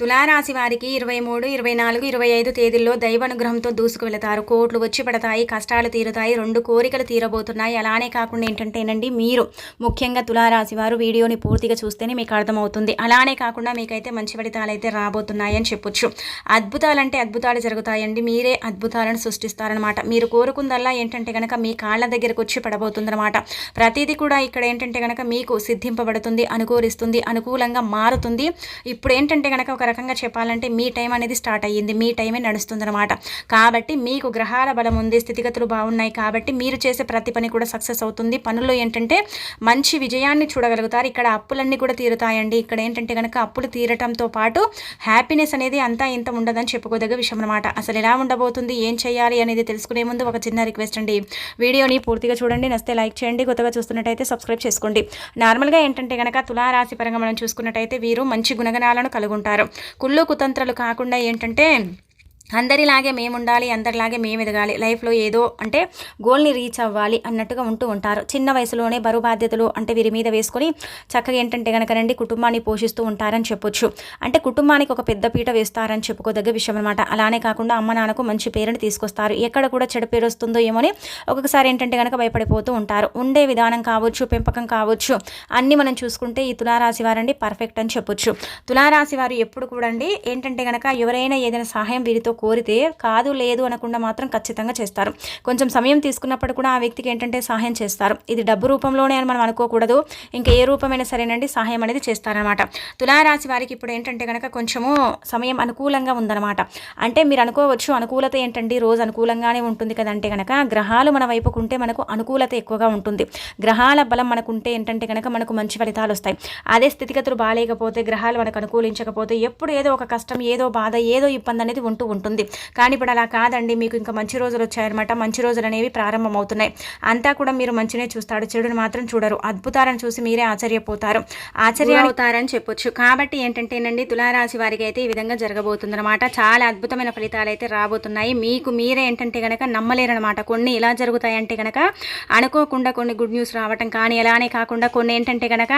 తులారాశి వారికి ఇరవై మూడు ఇరవై నాలుగు ఇరవై ఐదు తేదీల్లో దైవానుగ్రహంతో దూసుకు వెళతారు కోట్లు వచ్చి పడతాయి కష్టాలు తీరుతాయి రెండు కోరికలు తీరబోతున్నాయి. అలానే కాకుండా ఏంటంటేనండి మీరు ముఖ్యంగా తులారాశి వారు వీడియోని పూర్తిగా చూస్తేనే మీకు అర్థమవుతుంది. అలానే కాకుండా మీకైతే మంచి ఫలితాలు అయితే రాబోతున్నాయని చెప్పొచ్చు. అద్భుతాలంటే అద్భుతాలు జరుగుతాయండి. మీరే అద్భుతాలను సృష్టిస్తారనమాట మీరు కోరుకుందల్లా ఏంటంటే కనుక మీ కాళ్ళ దగ్గరకు వచ్చి పడబోతుందన్నమాట. ప్రతిదీ కూడా ఇక్కడ ఏంటంటే కనుక మీకు సిద్ధింపబడుతుంది అనుకూలిస్తుంది అనుకూలంగా మారుతుంది. ఇప్పుడు ఏంటంటే కనుక ఒక రకంగా చెప్పాలంటే మీ టైం అనేది స్టార్ట్ అయ్యింది. మీ టైమే నడుస్తుందన్నమాట. కాబట్టి మీకు గ్రహాల బలం ఉంది స్థితిగతులు బాగున్నాయి కాబట్టి మీరు చేసే ప్రతి పని కూడా సక్సెస్ అవుతుంది. పనుల్లో ఏంటంటే మంచి విజయాన్ని చూడగలుగుతారు. ఇక్కడ అప్పులన్నీ కూడా తీరుతాయండి. ఇక్కడ ఏంటంటే కనుక అప్పులు తీరటంతో పాటు హ్యాపీనెస్ అనేది అంతా ఇంత ఉండదని చెప్పుకోదగ్గ విషయం అనమాట అసలు ఎలా ఉండబోతుంది ఏం చేయాలి అనేది తెలుసుకునే ముందు ఒక చిన్న రిక్వెస్ట్ అండి. వీడియోని పూర్తిగా చూడండి నస్తే లైక్ చేయండి కొత్తగా చూస్తున్నట్టయితే సబ్స్క్రైబ్ చేసుకోండి. నార్మల్గా ఏంటంటే కనుక తులారాశి పరంగా మనం చూసుకున్నట్టయితే వీరు మంచి గుణగణాలను కలుగుంటారు. కుళ్ళు కుతంత్రాలు కాకుండా ఏంటంటే అందరిలాగే మేము ఉండాలి అందరిలాగే మేము ఎదగాలి లైఫ్లో ఏదో అంటే గోల్ని రీచ్ అవ్వాలి అన్నట్టుగా ఉంటూ ఉంటారు. చిన్న వయసులోనే బరువు బాధ్యతలు అంటే వీరి మీద వేసుకొని చక్కగా ఏంటంటే కనుక రండి కుటుంబాన్ని పోషిస్తూ ఉంటారని చెప్పొచ్చు. అంటే కుటుంబానికి ఒక పెద్ద పీట వేస్తారని చెప్పుకోదగ్గ విషయం అనమాట అలానే కాకుండా అమ్మ నాన్నకు మంచి పేరుని తీసుకొస్తారు. ఎక్కడ కూడా చెడు పేరు వస్తుందో ఏమోని ఒక్కొక్కసారి ఏంటంటే కనుక భయపడిపోతూ ఉంటారు. ఉండే విధానం కావచ్చు పెంపకం కావచ్చు అన్నీ మనం చూసుకుంటే ఈ తులారాశి వారండి పర్ఫెక్ట్ అని చెప్పొచ్చు. తులారాశి వారు ఎప్పుడు కూడా అండి ఏంటంటే కనుక ఎవరైనా ఏదైనా సహాయం వీరితో కోరితే కాదు లేదు అనకుండా మాత్రం ఖచ్చితంగా చేస్తారు. కొంచెం సమయం తీసుకున్నప్పుడు కూడా ఆ వ్యక్తికి ఏంటంటే సహాయం చేస్తారు. ఇది డబ్బు రూపంలోనే అని మనం అనుకోకూడదు. ఇంకా ఏ రూపమైనా సరేనండి సహాయం అనేది చేస్తారనమాట తులారాశి వారికి ఇప్పుడు ఏంటంటే కనుక కొంచెము సమయం అనుకూలంగా ఉందన్నమాట. అంటే మీరు అనుకోవచ్చు అనుకూలత ఏంటండి? రోజు అనుకూలంగానే ఉంటుంది కదంటే కనుక గ్రహాలు మన వైపుకు ఉంటే మనకు అనుకూలత ఎక్కువగా ఉంటుంది. గ్రహాల బలం మనకు ఉంటే ఏంటంటే కనుక మనకు మంచి ఫలితాలు వస్తాయి. అదే స్థితిగతులు బాగాలేకపోతే గ్రహాలు మనకు అనుకూలించకపోతే ఎప్పుడు ఏదో ఒక కష్టం ఏదో బాధ ఏదో ఇబ్బంది అనేది ఉంటూ ఉంటుంది. కానీ ఇప్పుడు అలా కాదండి. మీకు ఇంకా మంచి రోజులు వచ్చాయన్నమాట. మంచి రోజులు అనేవి ప్రారంభమవుతున్నాయి. అంతా కూడా మీరు మంచినే చూస్తాడు చెడుని మాత్రం చూడరు. అద్భుతాలను చూసి మీరే ఆశ్చర్యపోతారు. ఆశ్చర్యపోతారని చెప్పొచ్చు. కాబట్టి ఏంటంటేనండి తులారాశి వారికి అయితే ఈ విధంగా జరగబోతుందన్నమాట. చాలా అద్భుతమైన ఫలితాలు అయితే రాబోతున్నాయి. మీకు మీరే ఏంటంటే కనుక నమ్మలేరనమాట కొన్ని ఇలా జరుగుతాయంటే కనుక అనుకోకుండా కొన్ని గుడ్ న్యూస్ రావటం కానీ ఎలానే కాకుండా కొన్ని ఏంటంటే కనుక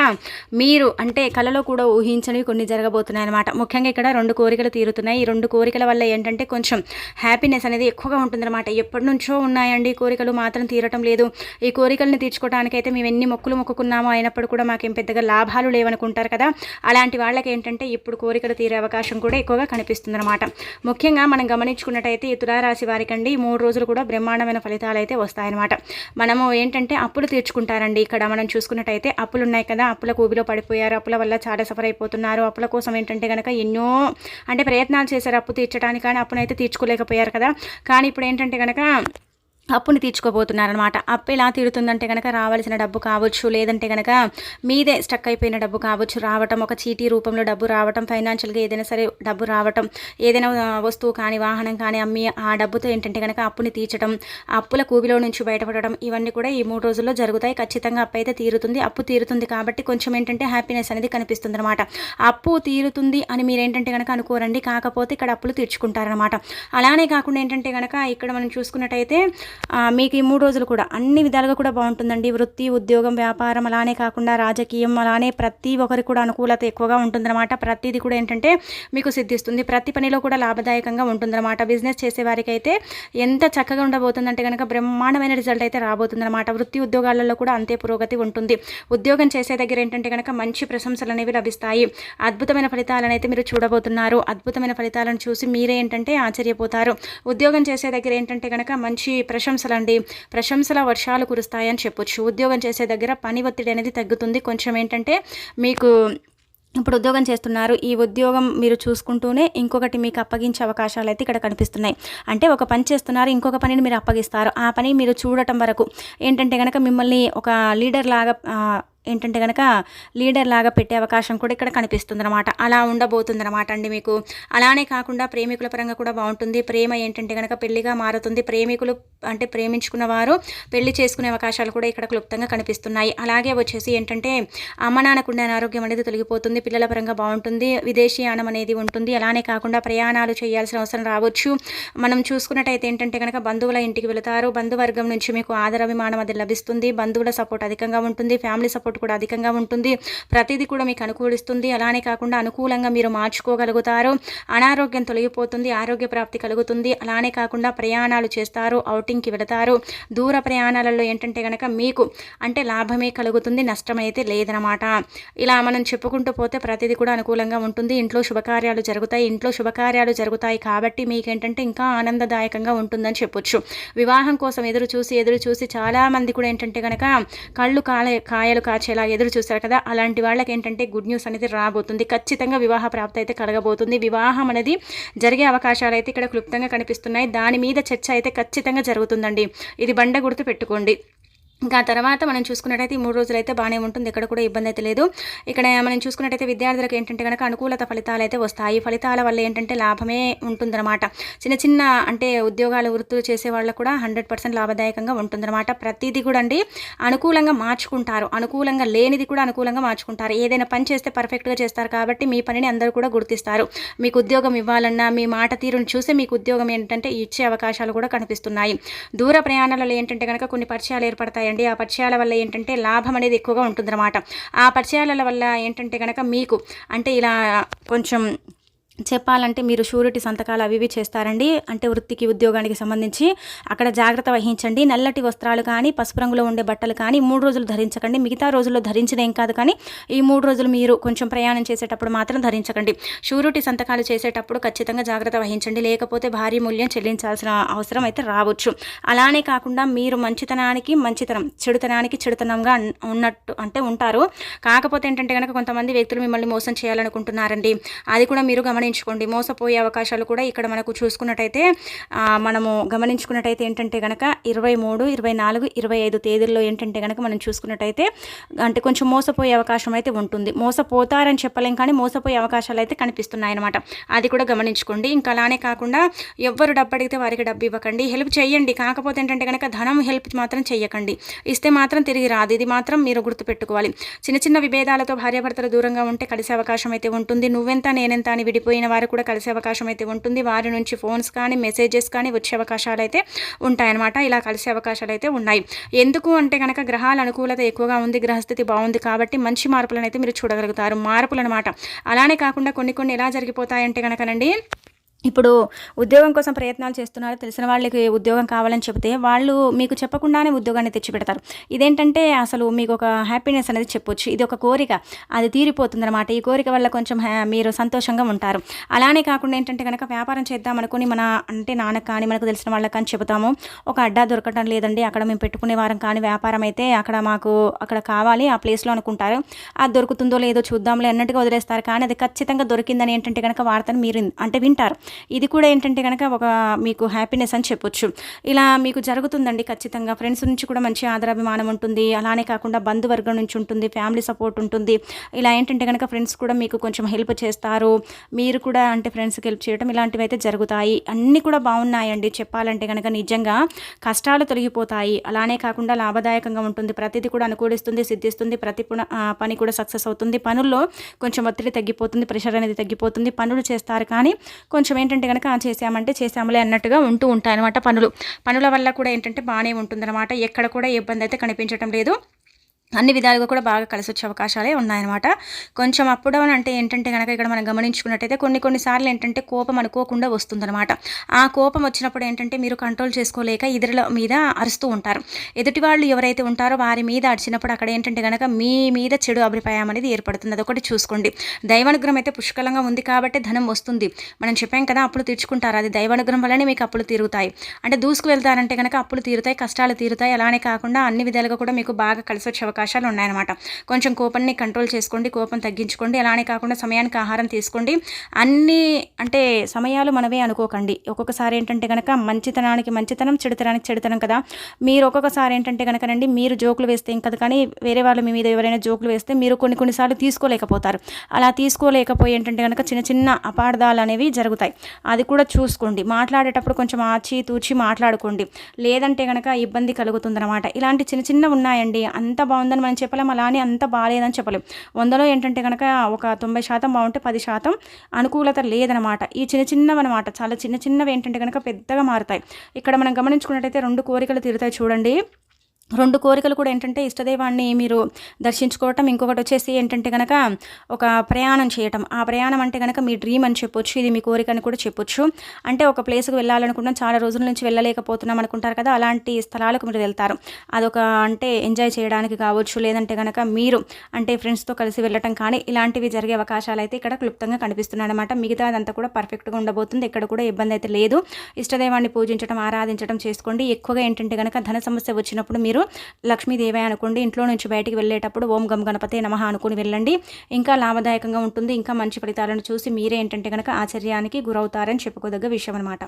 మీరు అంటే కళలో కూడా ఊహించనివి కొన్ని జరగబోతున్నాయి అనమాట ముఖ్యంగా ఇక్కడ రెండు కోరికలు తీరుతున్నాయి. ఈ రెండు కోరికల వల్ల ఏంటంటే కొంచెం హ్యాపీనెస్ అనేది ఎక్కువగా ఉంటుందన్నమాట. ఎప్పటి నుంచో ఉన్నాయండి కోరికలు మాత్రం తీరటం లేదు. ఈ కోరికలను తీర్చుకోవడానికైతే మేము ఎన్ని మొక్కులు మొక్కుకున్నామో అయినప్పుడు కూడా మాకేం పెద్దగా లాభాలు లేవనుకుంటారు కదా. అలాంటి వాళ్ళకి ఏంటంటే ఇప్పుడు కోరికలు తీరే అవకాశం కూడా ఎక్కువగా కనిపిస్తుందన్నమాట. ముఖ్యంగా మనం గమనించుకున్నట్టయితే ఈ తులారాశి వారికండి ఈ మూడు రోజులు కూడా బ్రహ్మాండమైన ఫలితాలు అయితే వస్తాయన్నమాట. మనము ఏంటంటే అప్పులు తీర్చుకుంటారండి. ఇక్కడ మనం చూసుకున్నట్టయితే అప్పులు ఉన్నాయి కదా అప్పుల కూబిలో పడిపోయారు అప్పుల వల్ల చాలా సఫర్ అయిపోతున్నారు అప్పుల కోసం ఏంటంటే కనుక ఎన్నో అంటే ప్రయత్నాలు చేశారు అప్పు తీర్చడానికి కానీ అప్పునైతే తీర్చుకోలేకపోయారు కదా. కానీ ఇప్పుడు ఏంటంటే కనుక అప్పుని తీర్చుకోబోతున్నారనమాట అప్పు ఎలా తీరుతుందంటే కనుక రావాల్సిన డబ్బు కావచ్చు లేదంటే కనుక మీదే స్టక్ అయిపోయిన డబ్బు కావచ్చు రావటం ఒక చీటీ రూపంలో డబ్బు రావటం ఫైనాన్షియల్గా ఏదైనా సరే డబ్బు రావటం ఏదైనా వస్తువు కానీ వాహనం కానీ అమ్మి ఆ డబ్బుతో ఏంటంటే కనుక అప్పుని తీర్చడం అప్పుల కూబిలో నుంచి బయటపడడం ఇవన్నీ కూడా ఈ మూడు రోజుల్లో జరుగుతాయి. ఖచ్చితంగా అప్పు అయితే తీరుతుంది. అప్పు తీరుతుంది కాబట్టి కొంచెం ఏంటంటే హ్యాపీనెస్ అనేది కనిపిస్తుంది అనమాట అప్పు తీరుతుంది అని మీరు ఏంటంటే కనుక అనుకోరండి. కాకపోతే ఇక్కడ అప్పులు తీర్చుకుంటారనమాట అలానే కాకుండా ఏంటంటే కనుక ఇక్కడ మనం చూసుకున్నట్టయితే మీకు ఈ మూడు రోజులు కూడా అన్ని విధాలుగా కూడా బాగుంటుందండి. వృత్తి ఉద్యోగం వ్యాపారం అలానే కాకుండా రాజకీయం అలానే ప్రతి ఒక్కరికి కూడా అనుకూలత ఎక్కువగా ఉంటుందన్నమాట. ప్రతిదీ కూడా ఏంటంటే మీకు సిద్ధిస్తుంది. ప్రతి పనిలో కూడా లాభదాయకంగా ఉంటుందన్నమాట. బిజినెస్ చేసే వారికి అయితే ఎంత చక్కగా ఉండబోతుందంటే కనుక బ్రహ్మాండమైన రిజల్ట్ అయితే రాబోతుందన్నమాట. వృత్తి ఉద్యోగాలలో కూడా అంతే పురోగతి ఉంటుంది. ఉద్యోగం చేసే దగ్గర ఏంటంటే కనుక మంచి ప్రశంసలు అనేవి లభిస్తాయి. అద్భుతమైన ఫలితాలను అయితే మీరు చూడబోతున్నారు. అద్భుతమైన ఫలితాలను చూసి మీరే ఏంటంటే ఆశ్చర్యపోతారు. ఉద్యోగం చేసే దగ్గర ఏంటంటే కనుక మంచి ప్రశంస ప్రశంసలండి. ప్రశంసల వర్షాలు కురుస్తాయని చెప్పొచ్చు. ఉద్యోగం చేసే దగ్గర పని ఒత్తిడి అనేది తగ్గుతుంది. కొంచెం ఏంటంటే మీకు ఇప్పుడు ఉద్యోగం చేస్తున్నారు. ఈ ఉద్యోగం మీరు చూసుకుంటూనే ఇంకొకటి మీకు అప్పగించే అవకాశాలు అయితే ఇక్కడ కనిపిస్తున్నాయి. అంటే ఒక పని చేస్తున్నారు ఇంకొక పనిని మీరు అప్పగిస్తారు. ఆ పని మీరు చూడటం వరకు ఏంటంటే కనుక మిమ్మల్ని ఒక లీడర్ లాగా ఏంటంటే కనుక లీడర్ లాగా పెట్టే అవకాశం కూడా ఇక్కడ కనిపిస్తుంది అనమాట అలా ఉండబోతుంది అనమాట అండి మీకు. అలానే కాకుండా ప్రేమికుల పరంగా కూడా బాగుంటుంది. ప్రేమ ఏంటంటే కనుక పెళ్ళిగా మారుతుంది. ప్రేమికులు అంటే ప్రేమించుకున్న వారు పెళ్ళి చేసుకునే అవకాశాలు కూడా ఇక్కడ క్లుప్తంగా కనిపిస్తున్నాయి. అలాగే వచ్చేసి ఏంటంటే అమ్మ నాన్నకుండా అనారోగ్యం అనేది తొలగిపోతుంది. పిల్లల పరంగా బాగుంటుంది. విదేశీయానం అనేది ఉంటుంది. అలానే కాకుండా ప్రయాణాలు చేయాల్సిన అవసరం రావచ్చు. మనం చూసుకున్నట్టయితే ఏంటంటే కనుక బంధువుల ఇంటికి వెళతారు. బంధువర్గం నుంచి మీకు ఆదరాభిమానం అది లభిస్తుంది. బంధువుల సపోర్ట్ అధికంగా ఉంటుంది. ఫ్యామిలీ సపోర్ట్ సపోర్ట్ కూడా అధికంగా ఉంటుంది. ప్రతిదీ కూడా మీకు అనుకూలిస్తుంది. అలానే కాకుండా అనుకూలంగా మీరు మార్చుకోగలుగుతారు. అనారోగ్యం తొలగిపోతుంది ఆరోగ్య ప్రాప్తి కలుగుతుంది. అలానే కాకుండా ప్రయాణాలు చేస్తారు అవుటింగ్కి వెళతారు. దూర ప్రయాణాలలో ఏంటంటే కనుక మీకు అంటే లాభమే కలుగుతుంది నష్టం అయితే లేదనమాట ఇలా మనం చెప్పుకుంటూ పోతే ప్రతిదీ కూడా అనుకూలంగా ఉంటుంది. ఇంట్లో శుభకార్యాలు జరుగుతాయి. ఇంట్లో శుభకార్యాలు జరుగుతాయి కాబట్టి మీకేంటంటే ఇంకా ఆనందదాయకంగా ఉంటుందని చెప్పొచ్చు. వివాహం కోసం ఎదురు చూసి ఎదురు చూసి చాలామంది కూడా ఏంటంటే కనుక కళ్ళు కాయ కాయలు వచ్చేలా ఎదురు చూస్తారు కదా అలాంటి వాళ్ళకి ఏంటంటే గుడ్ న్యూస్ అనేది రాబోతుంది. ఖచ్చితంగా వివాహ ప్రాప్తి అయితే కలగబోతుంది. వివాహం అనేది జరిగే అవకాశాలు అయితే ఇక్కడ క్లుప్తంగా కనిపిస్తున్నాయి. దాని మీద చర్చ అయితే ఖచ్చితంగా జరుగుతుందండి. ఇది బండ గుర్తు పెట్టుకోండి. ఇంకా తర్వాత మనం చూసుకున్నట్టయితే ఈ మూడు రోజులు అయితే బాగానే ఉంటుంది. ఇక్కడ కూడా ఇబ్బంది అయితే లేదు. ఇక్కడ మనం చూసుకున్నట్టయితే విద్యార్థులకు ఏంటంటే కనుక అనుకూలత ఫలితాలు అయితే వస్తాయి. ఫలితాల వల్ల ఏంటంటే లాభమే ఉంటుందన్నమాట. చిన్న చిన్న అంటే ఉద్యోగాలు వృత్తులు చేసే వాళ్ళకు కూడా హండ్రెడ్ పర్సెంట్ లాభదాయకంగా ఉంటుందన్నమాట. ప్రతిదీ కూడా అండి అనుకూలంగా మార్చుకుంటారు. అనుకూలంగా లేనిది కూడా అనుకూలంగా మార్చుకుంటారు. ఏదైనా పని చేస్తే పర్ఫెక్ట్గా చేస్తారు కాబట్టి మీ పనిని అందరూ కూడా గుర్తిస్తారు. మీకు ఉద్యోగం ఇవ్వాలన్నా మీ మాట తీరును చూసి మీకు ఉద్యోగం ఏంటంటే ఇచ్చే అవకాశాలు కూడా కనిపిస్తున్నాయి. దూర ప్రయాణాలలో ఏంటంటే కనుక కొన్ని పరిచయాలు ఏర్పడతాయి. ఉంటాయండి ఆ పరిచయాల వల్ల ఏంటంటే లాభం అనేది ఎక్కువగా ఉంటుందన్నమాట. ఆ పరిచయాల వల్ల ఏంటంటే కనుక మీకు అంటే ఇలా కొంచెం చెప్పాలంటే మీరు షూరిటీ సంతకాలు అవి ఇవి చేస్తారండి. అంటే వృత్తికి ఉద్యోగానికి సంబంధించి అక్కడ జాగ్రత్త వహించండి. నల్లటి వస్త్రాలు కానీ పసుపు రంగులో ఉండే బట్టలు కానీ మూడు రోజులు ధరించకండి. మిగతా రోజుల్లో ధరించిన ఏం కాదు కానీ ఈ మూడు రోజులు మీరు కొంచెం ప్రయాణం చేసేటప్పుడు మాత్రం ధరించకండి. షూరిటీ సంతకాలు చేసేటప్పుడు ఖచ్చితంగా జాగ్రత్త వహించండి. లేకపోతే భారీ మూల్యం చెల్లించాల్సిన అవసరం అయితే రావచ్చు. అలానే కాకుండా మీరు మంచితనానికి మంచితనం చెడుతనానికి చెడుతనంగా ఉన్నట్టు అంటే ఉంటారు. కాకపోతే ఏంటంటే కనుక కొంతమంది వ్యక్తులు మిమ్మల్ని మోసం చేయాలనుకుంటున్నారండి. అది కూడా మీరు గమని గమనించుకోండి. మోసపోయే అవకాశాలు కూడా ఇక్కడ మనకు చూసుకున్నట్టయితే మనము గమనించుకున్నట్టయితే ఏంటంటే కనుక ఇరవై మూడు ఇరవై నాలుగు ఇరవై ఐదు తేదీల్లో ఏంటంటే కనుక మనం చూసుకున్నట్టయితే అంటే కొంచెం మోసపోయే అవకాశం అయితే ఉంటుంది. మోసపోతారని చెప్పలేం కానీ మోసపోయే అవకాశాలు అయితే కనిపిస్తున్నాయి అనమాట అది కూడా గమనించుకోండి. ఇంకా అలానే కాకుండా ఎవ్వరు డబ్బు అడిగితే వారికి డబ్బు ఇవ్వకండి. హెల్ప్ చేయండి కాకపోతే ఏంటంటే కనుక ధనం హెల్ప్ మాత్రం చెయ్యకండి. ఇస్తే మాత్రం తిరిగి రాదు. ఇది మాత్రం మీరు గుర్తుపెట్టుకోవాలి. చిన్న చిన్న విభేదాలతో భార్యాభర్తలు దూరంగా ఉంటే కలిసే అవకాశం అయితే ఉంటుంది. నువ్వెంత నేనెంత అని విడిపోయి పోయిన వారు కూడా కలిసే అవకాశం అయితే ఉంటుంది. వారి నుంచి ఫోన్స్ కానీ మెసేజెస్ కానీ వచ్చే అవకాశాలు అయితే ఉంటాయన్నమాట. ఇలా కలిసే అవకాశాలు అయితే ఉన్నాయి. ఎందుకు అంటే కనుక గ్రహాల అనుకూలత ఎక్కువగా ఉంది గ్రహస్థితి బాగుంది కాబట్టి మంచి మార్పులను అయితే మీరు చూడగలుగుతారు. మార్పులు అనమాట అలానే కాకుండా కొన్ని కొన్ని ఎలా జరిగిపోతాయంటే కనుకనండి ఇప్పుడు ఉద్యోగం కోసం ప్రయత్నాలు చేస్తున్నారు తెలిసిన వాళ్ళకి ఉద్యోగం కావాలని చెబితే వాళ్ళు మీకు చెప్పకుండానే ఉద్యోగాన్ని తెచ్చిపెడతారు. ఇదేంటంటే అసలు మీకు ఒక హ్యాపీనెస్ అనేది చెప్పొచ్చు. ఇది ఒక కోరిక. అది తీరిపోతుందన్నమాట. ఈ కోరిక వల్ల కొంచెం మీరు సంతోషంగా ఉంటారు. అలానే కాకుండా ఏంటంటే కనుక వ్యాపారం చేద్దాం అనుకుని మన అంటే నాన్నకు కానీ మనకు తెలిసిన వాళ్ళకి కానీ చెబుతాము ఒక అడ్డా దొరకటం లేదండి. అక్కడ మేము పెట్టుకునే వారం కానీ వ్యాపారం అయితే అక్కడ మాకు అక్కడ కావాలి ఆ ప్లేస్లో అనుకుంటారు. అది దొరుకుతుందో లేదో చూద్దాంలే అన్నట్టుగా వదిలేస్తారు. కానీ అది ఖచ్చితంగా దొరికిందని ఏంటంటే కనుక వార్తను మీరు అంటే వింటారు. ఇది కూడా ఏంటంటే కనుక ఒక మీకు హ్యాపీనెస్ అని చెప్పొచ్చు. ఇలా మీకు జరుగుతుందండి ఖచ్చితంగా. ఫ్రెండ్స్ నుంచి కూడా మంచి ఆదరాభిమానం ఉంటుంది. అలానే కాకుండా బంధువర్గం నుంచి ఉంటుంది ఫ్యామిలీ సపోర్ట్ ఉంటుంది. ఇలా ఏంటంటే కనుక ఫ్రెండ్స్ కూడా మీకు కొంచెం హెల్ప్ చేస్తారు. మీరు కూడా అంటే ఫ్రెండ్స్కి హెల్ప్ చేయడం ఇలాంటివి అయితే జరుగుతాయి. అన్నీ కూడా బాగున్నాయండి. చెప్పాలంటే కనుక నిజంగా కష్టాలు తొలగిపోతాయి. అలానే కాకుండా లాభదాయకంగా ఉంటుంది. ప్రతిదీ కూడా అనుకూలిస్తుంది సిద్ధిస్తుంది. ప్రతి పని కూడా సక్సెస్ అవుతుంది. పనుల్లో కొంచెం ఒత్తిడి తగ్గిపోతుంది ప్రెషర్ అనేది తగ్గిపోతుంది. పనులు చేస్తారు కానీ కొంచెం ఏంటంటే కనుక చేసామంటే చేసాములే అన్నట్టుగా ఉంటూ ఉంటాయి అనమాట పనులు. పనుల వల్ల కూడా ఏంటంటే బాగానే ఉంటుందన్నమాట. ఎక్కడ కూడా ఇబ్బంది అయితే కనిపించడం లేదు. అన్ని విధాలుగా కూడా బాగా కలిసి వచ్చే అవకాశాలే ఉన్నాయన్నమాట. కొంచెం అప్ డౌన్ అంటే ఏంటంటే కనుక ఇక్కడ మనం గమనించుకున్నట్టయితే కొన్ని కొన్నిసార్లు ఏంటంటే కోపం అనుకోకుండా వస్తుందన్నమాట. ఆ కోపం వచ్చినప్పుడు ఏంటంటే మీరు కంట్రోల్ చేసుకోలేక ఇతరుల మీద అరుస్తూ ఉంటారు. ఎదుటి వాళ్ళు ఎవరైతే ఉంటారో వారి మీద అరిచినప్పుడు అక్కడ ఏంటంటే కనుక మీ మీద చెడు అభిప్రాయం అనేది ఏర్పడుతుంది. అదొకటి చూసుకోండి. దైవానుగ్రహం అయితే పుష్కలంగా ఉంది కాబట్టి ధనం వస్తుంది. మనం చెప్పాం కదా అప్పులు తీర్చుకుంటారు. అది దైవానుగ్రహం వల్లనే మీకు అప్పులు తీరుతాయి. అంటే దూసుకు వెళ్తారంటే కనుక అప్పులు తీరుతాయి కష్టాలు తీరుతాయి. అలానే కాకుండా అన్ని విధాలుగా కూడా మీకు బాగా కలిసి వచ్చే అవకాశాలు ఉన్నాయన్నమాట కొంచెం కోపాన్ని కంట్రోల్ చేసుకోండి కోపం తగ్గించుకోండి. అలానే కాకుండా సమయానికి ఆహారం తీసుకోండి. అన్ని అంటే సమయాలు మనమే అనుకోకండి. ఒక్కొక్కసారి ఏంటంటే కనుక మంచితనానికి మంచితనం చెడుతనానికి చెడుతనం కదా. మీరు ఒక్కొక్కసారి ఏంటంటే కనుకనండి మీరు జోకులు వేస్తే ఇంకా కానీ వేరే వాళ్ళు మీ మీద ఎవరైనా జోకులు వేస్తే మీరు కొన్ని కొన్నిసార్లు తీసుకోలేకపోతారు. అలా తీసుకోలేకపోయి ఏంటంటే కనుక చిన్న చిన్న అపార్థాలు అనేవి జరుగుతాయి. అది కూడా చూసుకోండి. మాట్లాడేటప్పుడు కొంచెం ఆచి తూచి మాట్లాడుకోండి. లేదంటే కనుక ఇబ్బంది కలుగుతుందన్నమాట. ఇలాంటి చిన్న చిన్న ఉన్నాయండి. అంత బాగుంది. ఉందని మనం చెప్పలేం అలానే అంత బాగాలేదని చెప్పలేం. వందలో ఏంటంటే కనుక ఒక తొంభై శాతం బాగుంటే పది శాతం అనుకూలత లేదనమాట. ఈ చిన్న చిన్నవి అనమాట చాలా చిన్న చిన్నవి ఏంటంటే కనుక పెద్దగా మారుతాయి. ఇక్కడ మనం గమనించుకున్నట్టయితే రెండు కోరికలు తీరుతాయి చూడండి. రెండు కోరికలు కూడా ఏంటంటే ఇష్టదైవాన్ని మీరు దర్శించుకోవటం ఇంకొకటి వచ్చేసి ఏంటంటే కనుక ఒక ప్రయాణం చేయటం. ఆ ప్రయాణం అంటే కనుక మీ డ్రీమ్ అని చెప్పొచ్చు ఇది మీ కోరిక అని కూడా చెప్పొచ్చు. అంటే ఒక ప్లేస్కి వెళ్ళాలనుకుంటున్నాం చాలా రోజుల నుంచి వెళ్ళలేకపోతున్నాం అనుకుంటారు కదా అలాంటి స్థలాలకు మీరు వెళ్తారు. అదొక అంటే ఎంజాయ్ చేయడానికి కావచ్చు లేదంటే కనుక మీరు అంటే ఫ్రెండ్స్తో కలిసి వెళ్ళటం కానీ ఇలాంటివి జరిగే అవకాశాలు అయితే ఇక్కడ క్లుప్తంగా కనిపిస్తున్నాయి అనమాట మిగతా అదంతా కూడా పర్ఫెక్ట్గా ఉండబోతుంది ఇక్కడ కూడా ఇబ్బంది అయితే లేదు. ఇష్టదైవాన్ని పూజించడం ఆరాధించడం చేసుకోండి. ఎక్కువగా ఏంటంటే కనుక ధన సమస్య వచ్చినప్పుడు మీరు మీరు లక్ష్మీదేవి అనుకోండి ఇంట్లో నుంచి బయటికి వెళ్ళేటప్పుడు ఓం గం గణపతి నమ అనుకుని వెళ్ళండి. ఇంకా లాభదాయకంగా ఉంటుంది ఇంకా మంచి ఫలితాలను చూసి మీరే ఏంటంటే కనుక ఆశ్చర్యానికి గురవుతారని చెప్పుకోదగ్గ విషయం అనమాట